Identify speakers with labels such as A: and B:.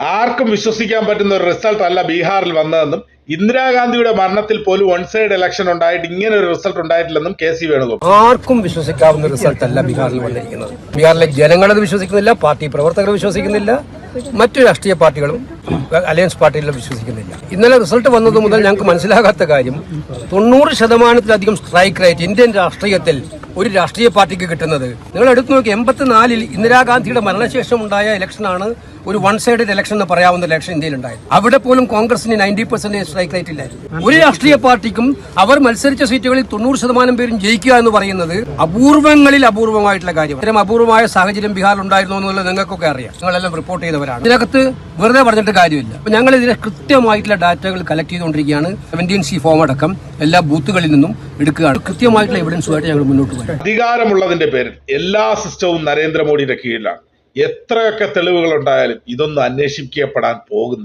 A: ആർക്കും വിശ്വസിക്കാൻ പറ്റുന്ന ഒരു റിസൾട്ട് അല്ല ബീഹാറിൽ വന്നതെന്നും ഇന്ദിരാഗാന്ധിയുടെ മരണത്തിൽ പോലും വൺ സൈഡ് ഇലക്ഷൻ ഉണ്ടായിട്ട് ഇങ്ങനെ ഒരു റിസൾട്ട് ഉണ്ടായിട്ടില്ലെന്നും കെ സി വേണുഗോപാൽ.
B: ആർക്കും വിശ്വസിക്കാവുന്ന റിസൾട്ട് അല്ല ബീഹാറിൽ വന്നിരിക്കുന്നത്. ബീഹാറിലെ ജനങ്ങളത് വിശ്വസിക്കുന്നില്ല പാർട്ടി പ്രവർത്തകർ വിശ്വസിക്കുന്നില്ല മറ്റു രാഷ്ട്രീയ പാർട്ടികളും അലയൻസ് പാർട്ടികളും വിശ്വസിക്കുന്നില്ല. ഇന്നലെ റിസൾട്ട് വന്നത് മുതൽ ഞങ്ങൾക്ക് മനസ്സിലാകാത്ത കാര്യം തൊണ്ണൂറ് ശതമാനത്തിലധികം സ്ട്രൈക്ക് റേറ്റ് ഇന്ത്യൻ രാഷ്ട്രീയത്തിൽ ഒരു രാഷ്ട്രീയ പാർട്ടിക്ക് കിട്ടുന്നത്. നിങ്ങൾ എടുത്തു നോക്കി എൺപത്തിനാലിൽ ഇന്ദിരാഗാന്ധിയുടെ മരണശേഷം ഉണ്ടായ ഇലക്ഷനാണ് ഒരു വൺ സൈഡഡ് ഇലക്ഷൻ എന്ന് പറയാവുന്ന ഇലക്ഷൻ ഇന്ത്യയിൽ ഉണ്ടായത് അവിടെ പോലും കോൺഗ്രസിന് നയന്റി പെർസെന്റേജ് സ്ട്രൈക്ക് റേറ്റ് ഇല്ലായിരുന്നു ഒരു രാഷ്ട്രീയ പാർട്ടിക്കും അവർ മത്സരിച്ച സീറ്റുകളിൽ തൊണ്ണൂറ് ശതമാനം പേരും ജയിക്കുക എന്ന് പറയുന്നത് അപൂർവങ്ങളിൽ അപൂർവമായിട്ടുള്ള കാര്യം ഇത്തരം അപൂർവമായ സാഹചര്യം ബീഹാറിൽ ഉണ്ടായിരുന്നു എന്നുള്ളത് നിങ്ങൾക്കൊക്കെ അറിയാം. നിങ്ങളെല്ലാം റിപ്പോർട്ട് ചെയ്തവരാണ്. ഇതിനകത്ത് വെറുതെ പറഞ്ഞിട്ട് കാര്യമില്ല. ഞങ്ങൾ ഇതിനെ കൃത്യമായിട്ടുള്ള ഡാറ്റകൾ കളക്ട് ചെയ്തുകൊണ്ടിരിക്കുകയാണ്. സെവന്റീൻ സി ഫോം അടക്കം. എല്ലാ ബൂത്തുകളിൽ നിന്നും എടുക്കുകയാണ്. കൃത്യമായിട്ടുള്ള എവിഡൻസുമായിട്ട് ഞങ്ങൾ മുന്നോട്ട് പോകും
A: അധികാരമുള്ളതിന്റെ പേരിൽ എല്ലാ സിസ്റ്റവും നരേന്ദ്രമോദിയുടെ കീഴിലാണ്. എത്രയൊക്കെ തെളിവുകൾ ഉണ്ടായാലും ഇതൊന്നും അന്വേഷിക്കപ്പെടാൻ പോകുന്നില്ല.